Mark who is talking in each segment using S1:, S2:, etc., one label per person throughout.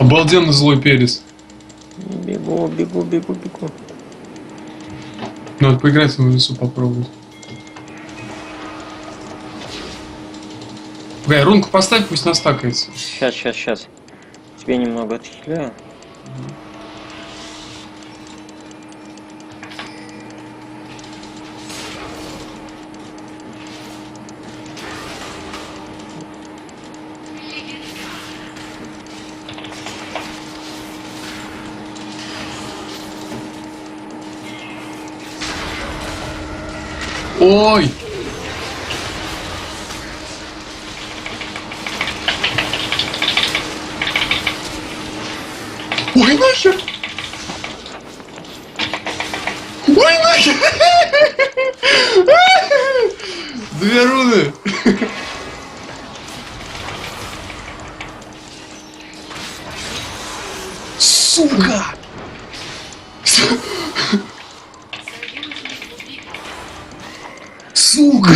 S1: Обалденно злой перец.
S2: Бегу, бегу, бегу, бегу.
S1: Надо поиграть в лесу попробовать. Погоди, рунку поставь, пусть настакается.
S2: Сейчас, сейчас, сейчас. Тебе немного отхиляю.
S1: Ой! Ой, нахер! Ой, нахер! Две руны! Сука! Сука!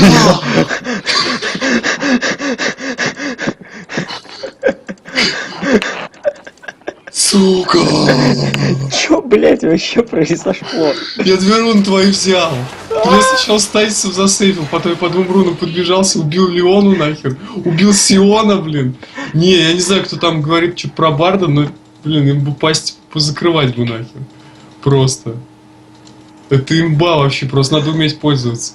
S1: Сука!
S2: Чё, блять, вообще произошло?
S1: Я две руны твои взял. Я сначала Стайсов засейвил, потом я по двум рунам подбежался, убил Леону нахер, убил Сиона, блин. Не, я не знаю, кто там говорит что про Барда, но, блин, им бы пасть позакрывать бы нахер. Просто. Это имба вообще, просто надо уметь пользоваться.